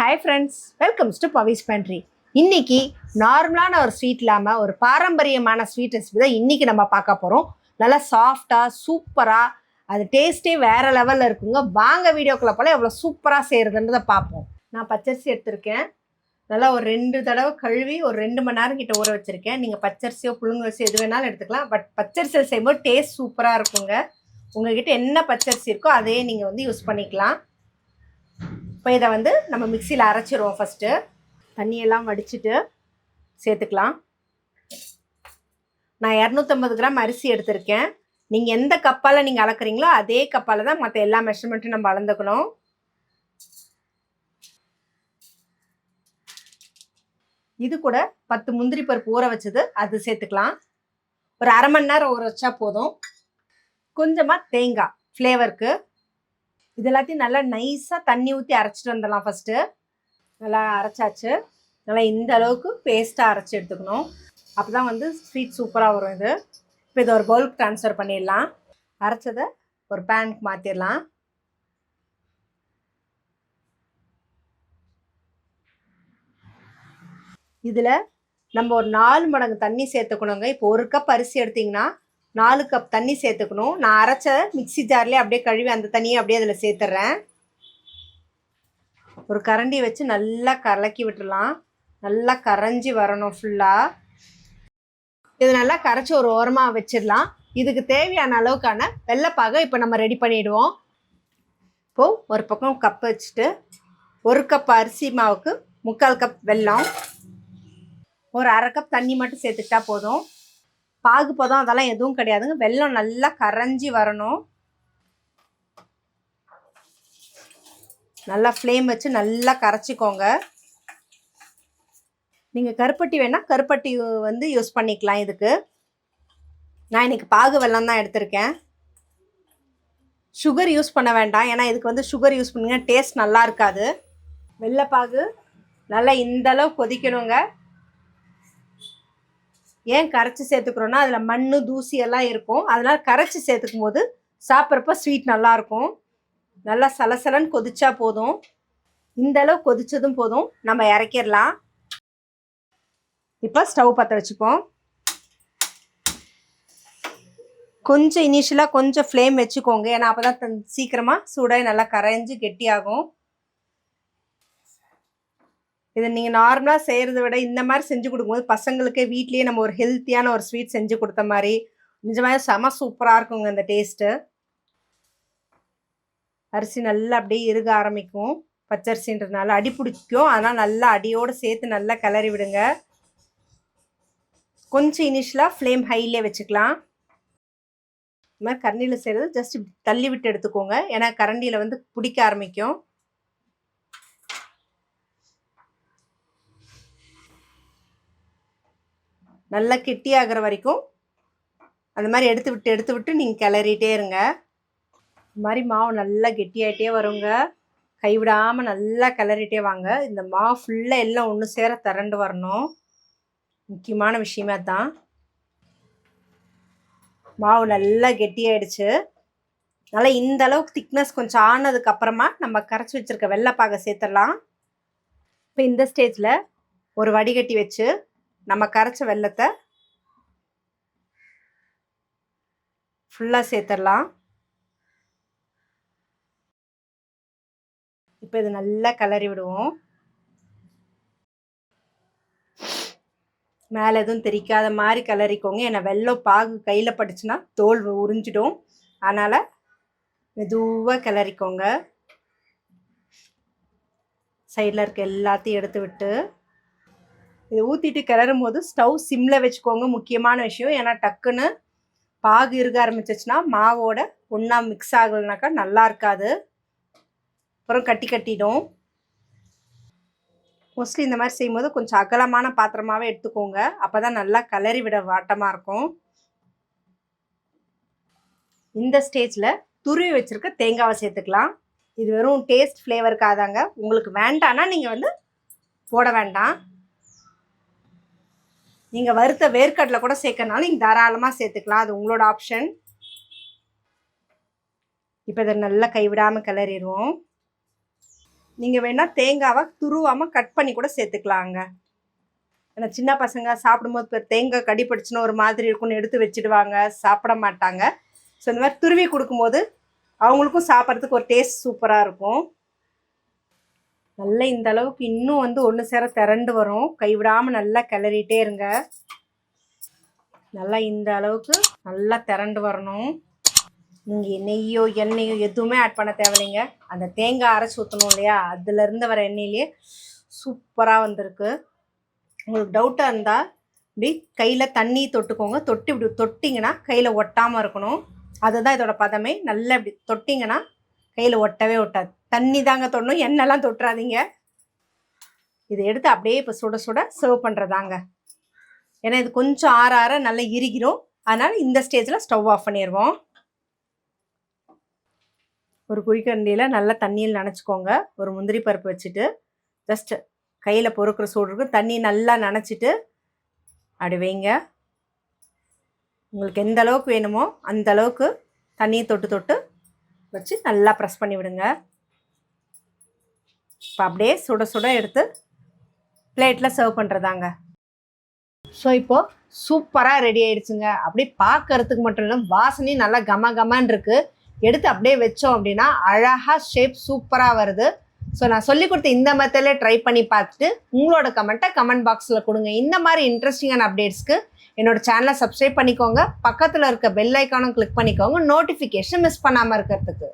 Hi friends welcomes to Pavi's pantry இன்றைக்கி நார்மலான ஒரு ஸ்வீட் இல்லாமல் ஒரு பாரம்பரியமான ஸ்வீட் ரெசிபி தான் இன்றைக்கி நம்ம பார்க்க போகிறோம் நல்லா சாஃப்டாக சூப்பராக அது டேஸ்ட்டே வேறு லெவலில் இருக்குங்க. வாங்க வீடியோக்குள்ளே போல் எவ்வளோ சூப்பராக செய்கிறதுன்றதை பார்ப்போம். நான் பச்சரிசி எடுத்திருக்கேன். நல்லா ஒரு ரெண்டு தடவை கழுவி ஒரு ரெண்டு மணி நேரம் கிட்ட ஊற வச்சுருக்கேன். நீங்கள் பச்சரிசியோ புழுங்கரிசியோ எது வேணாலும் எடுத்துக்கலாம். பட் பச்சரிசியில் செய்யும்போது டேஸ்ட் சூப்பராக இருக்குங்க. உங்ககிட்ட என்ன பச்சரிசி இருக்கோ அதையே நீங்கள் வந்து யூஸ் பண்ணிக்கலாம். இப்போ இதை வந்து நம்ம மிக்சியில் அரைச்சிருவோம் ஃபஸ்ட்டு தண்ணியெல்லாம் வடிச்சிட்டு சேர்த்துக்கலாம். நான் இரநூத்தம்பது கிராம் அரிசி எடுத்திருக்கேன். நீங்கள் எந்த கப்பால் நீங்கள் அளக்குறீங்களோ அதே கப்பால் தான் மற்ற எல்லா மெஷர்மெண்ட்டும் நம்ம அளந்துக்கணும். இது கூட பத்து முந்திரி பருப்பு ஊற வச்சது அது சேர்த்துக்கலாம். ஒரு அரை மணி நேரம் ஊற வச்சா போதும். கொஞ்சமாக தேங்காய் ஃப்ளேவருக்கு இது எல்லாத்தையும் நல்லா நைஸாக தண்ணி ஊற்றி அரைச்சிட்டு வந்துடலாம் ஃபஸ்ட்டு நல்லா அரைச்சாச்சு. நல்லா இந்த அளவுக்கு பேஸ்ட்டாக அரைச்சி எடுத்துக்கணும். அப்போ தான் வந்து ஸ்வீட் சூப்பராக வரும் இது. இப்போ இதை ஒரு பவுலுக்கு ட்ரான்ஸ்ஃபர் பண்ணிடலாம். அரைச்சதை ஒரு பேனுக்கு மாற்றிடலாம் இதில் நம்ம ஒரு நாலு மடங்கு தண்ணி சேர்த்துக்கணுங்க. இப்போ ஒரு கப் அரிசி எடுத்திங்கன்னா நாலு கப் தண்ணி சேர்த்துக்கணும். நான் அரைச்ச மிக்ஸி ஜார்லேயே அப்படியே கழுவி அந்த தண்ணியை அப்படியே அதில் சேர்த்துட்றேன் ஒரு கரண்டி வச்சு நல்லா கலக்கி விட்டுடலாம். நல்லா கரைஞ்சி வரணும் ஃபுல்லாக இது நல்லா கரைச்சி ஒரு ஓரமாக வச்சிடலாம். இதுக்கு தேவையான அளவுக்கான வெள்ளைப்பாகை இப்போ நம்ம ரெடி பண்ணிவிடுவோம் இப்போது ஒரு பக்கம் கப் வச்சுட்டு ஒரு கப் அரிசி மாவுக்கு முக்கால் கப் வெல்லம். ஒரு அரை கப் தண்ணி மட்டும் சேர்த்துக்கிட்டா போதும். பாகு அதெல்லாம் எதுவும் கிடையாதுங்க. வெள்ளம் நல்லா கரைஞ்சி வரணும். நல்லா ஃப்ளேம் வச்சு நல்லா கரைச்சிக்கோங்க. நீங்கள் கருப்பட்டி வேணால் கருப்பட்டி வந்து யூஸ் பண்ணிக்கலாம் இதுக்கு. நான் இன்னைக்கு பாகு வெல்லம் தான் எடுத்திருக்கேன். சுகர் யூஸ் பண்ண வேண்டாம். ஏன்னா இதுக்கு வந்து சுகர் யூஸ் பண்ணிங்கன்னா டேஸ்ட் நல்லா இருக்காது. வெள்ளைப்பாகு நல்லா இந்தளவு கொதிக்கணுங்க. ஏன் கரைச்சி சேர்த்துக்கிறோன்னா அதில் மண் தூசி எல்லாம் இருக்கும். அதனால் கரைச்சி சேர்த்துக்கும் போது சாப்பிட்றப்ப ஸ்வீட் நல்லாயிருக்கும் நல்லா சலசலன்னு கொதிச்சா போதும். இந்த அளவு கொதிச்சதும் போதும். நம்ம இறக்கிடலாம். இப்போ ஸ்டவ் பற்ற வச்சுப்போம். கொஞ்சம் இனிஷியலாக கொஞ்சம் ஃப்ளேம் வச்சுக்கோங்க. ஏன்னா அப்போ தான் சீக்கிரமாக சூடாகி நல்லா கரைஞ்சி கெட்டியாகும். இதை நீங்கள் நார்மலாக செய்கிறத விட இந்த மாதிரி செஞ்சு கொடுக்கும்போது பசங்களுக்கு வீட்லேயே நம்ம ஒரு ஹெல்த்தியான ஒரு ஸ்வீட் செஞ்சு கொடுத்த மாதிரி நிஜமாக செம சூப்பராக இருக்குங்க அந்த டேஸ்ட்டு அரிசி நல்லா அப்படியே இறுக ஆரம்பிக்கும். பச்சரிசின்றதுனால அடி பிடிக்கும். அதனால் நல்லா அடியோடு சேர்த்து நல்லா கிளறி விடுங்க. கொஞ்சம் இனிஷியலாக ஃப்ளேம் ஹைலே வச்சுக்கலாம். இந்த மாதிரி கரண்டியில் செய்கிறது ஜஸ்ட் தள்ளி விட்டு எடுத்துக்கோங்க. ஏன்னா கரண்டியில் வந்து பிடிக்க ஆரம்பிக்கும். நல்லா கெட்டியாகிற வரைக்கும் அந்த மாதிரி எடுத்து விட்டு எடுத்து விட்டு நீங்கள் கிளறிட்டே இருங்க. இந்த மாதிரி மாவு நல்லா கெட்டியாகிட்டே வருங்க. கைவிடாமல் நல்லா கிளறிட்டே வாங்க. இந்த மாவு ஃபுல்லாக எல்லாம் ஒன்று சேர திரண்டு வரணும். முக்கியமான விஷயமே தான் மாவு நல்லா கெட்டியாயிடுச்சு. நல்லா இந்த அளவுக்கு திக்னஸ் கொஞ்சம் ஆனதுக்கு அப்புறமா நம்ம கரைச்சி வச்சுருக்க வெள்ளைப்பாகை சேர்த்துடலாம். இப்போ இந்த ஸ்டேஜில் ஒரு வடிகட்டி வச்சு நம்ம கரைச்ச வெள்ளத்தை ஃபுல்லாக சேர்த்துடலாம். இப்போ இது நல்லா கிளறி விடுவோம். மேலே எதுவும் தெரிக்காத மாதிரி கிளறிக்கோங்க. ஏன்னா வெள்ளம் பாகு கையில் பட்டுச்சுன்னா தோல் உறிஞ்சிடும். அதனால் மெதுவாக கிளறிக்கோங்க. சைடில் இருக்க எல்லாத்தையும் எடுத்து விட்டு இதை ஊற்றிட்டு கிளறும் போது ஸ்டவ் சிம்மில் வச்சுக்கோங்க. முக்கியமான விஷயம் ஏன்னா டக்குன்னு பாகு இருக்க ஆரம்பிச்சிச்சுன்னா மாவோட ஒன்றா மிக்ஸ் ஆகலைனாக்கா நல்லா இருக்காது. அப்புறம் கட்டி கட்டிடும். மோஸ்ட்லி இந்த மாதிரி செய்யும்போது கொஞ்சம் அகலமான பாத்திரமாகவே எடுத்துக்கோங்க. அப்போ தான் நல்லா கலரி விட வாட்டமாக இருக்கும். இந்த ஸ்டேஜில் துருவி வச்சுருக்க தேங்காவை சேர்த்துக்கலாம். இது வெறும் டேஸ்ட் ஃப்ளேவருக்காதாங்க உங்களுக்கு வேண்டான்னா நீங்கள் வந்து போட வேண்டாம். நீங்கள் வறுத்த வேர்க்கடலை கூட சேர்க்கறனாலும் நீங்கள் தாராளமாக சேர்த்துக்கலாம். அது உங்களோட ஆப்ஷன் இப்போ இதை நல்லா கைவிடாமல் கிளறிடுவோம். நீங்கள் வேணால் தேங்காவை துருவாமல் கட் பண்ணி கூட சேர்த்துக்கலாங்க. ஏன்னா சின்ன பசங்க சாப்பிடும்போது இப்போ தேங்காய் கடி பிடிச்சுன்னு ஒரு மாதிரி இருக்கும்னு எடுத்து வச்சிடுவாங்க. சாப்பிட மாட்டாங்க. ஸோ இந்த மாதிரி துருவி கொடுக்கும்போது அவங்களுக்கும் சாப்பிட்றதுக்கு ஒரு டேஸ்ட் சூப்பராக இருக்கும். நல்லா இந்த அளவுக்கு இன்னும் வந்து ஒன்று சேர திரண்டு வரும். கைவிடாமல் நல்லா கிளறிட்டே இருங்க. நல்லா இந்த அளவுக்கு நல்லா திரண்டு வரணும். நீங்கள் நெய்யோ எண்ணெயோ எதுவுமே ஆட் பண்ண தேவையில்லைங்க. அந்த தேங்காய் அரைச்சி ஊற்றணும் இல்லையா? அதுலேருந்து வர எண்ணெயிலே சூப்பராக வந்திருக்கு. உங்களுக்கு டவுட்டாக இருந்தால் இப்படி கையில் தண்ணி தொட்டுக்கோங்க. தொட்டு இப்படி தொட்டிங்கன்னா கையில் ஒட்டாமல் இருக்கணும். அதுதான் இதோட பதமே. நல்லா இப்படி தொட்டிங்கன்னா கையில் ஒட்டவே ஒட்டாது. தண்ணி தாங்க தொடணும் எண்ணெய்லாம் தொட்டுறாதீங்க. இதை எடுத்து அப்படியே இப்போ சுட சுட சர்வ் பண்ணுறதாங்க ஏன்னா இது கொஞ்சம் ஆற ஆற நல்லா இறுகிரும். அதனால் இந்த ஸ்டேஜில் ஸ்டவ் ஆஃப் பண்ணிடுவோம் ஒரு குழிக்கண்டியில் நல்லா தண்ணியில் நனைச்சிக்கோங்க. ஒரு முந்திரி பருப்பு வச்சுட்டு ஜஸ்ட் கையில் பொறுக்கிற சூடுக்கு தண்ணி நல்லா நினச்சிட்டு அப்படி வைங்க. உங்களுக்கு எந்த அளவுக்கு வேணுமோ அந்த அளவுக்கு தண்ணியை தொட்டு தொட்டு வச்சு நல்லா ப்ரெஸ் பண்ணி விடுங்க. இப்போ அப்படியே சுட சுட எடுத்து பிளேட்டில் சர்வ் பண்ணுறதாங்க ஸோ இப்போது சூப்பராக ரெடி ஆயிடுச்சுங்க. அப்படியே பார்க்கறதுக்கு மட்டும் இல்லை வாசனையும் நல்லா கம கமன்னு இருக்குது எடுத்து அப்படியே வச்சோம் அப்படின்னா அழகாக ஷேப் சூப்பராக வருது. ஸோ நான் சொல்லி கொடுத்த இந்த மெத்தடில் ட்ரை பண்ணி பார்த்துட்டு உங்களோட கமெண்ட்டை கமெண்ட் பாக்ஸில் கொடுங்க. இந்த மாதிரி இன்ட்ரெஸ்டிங்கான அப்டேட்ஸ்க்கு என்னோட சேனலை சப்ஸ்கிரைப் பண்ணிக்கோங்க. பக்கத்தில் இருக்க பெல் ஐக்கானும் கிளிக் பண்ணிக்கோங்க. நோட்டிஃபிகேஷன் மிஸ் பண்ணாமல் இருக்கிறதுக்கு.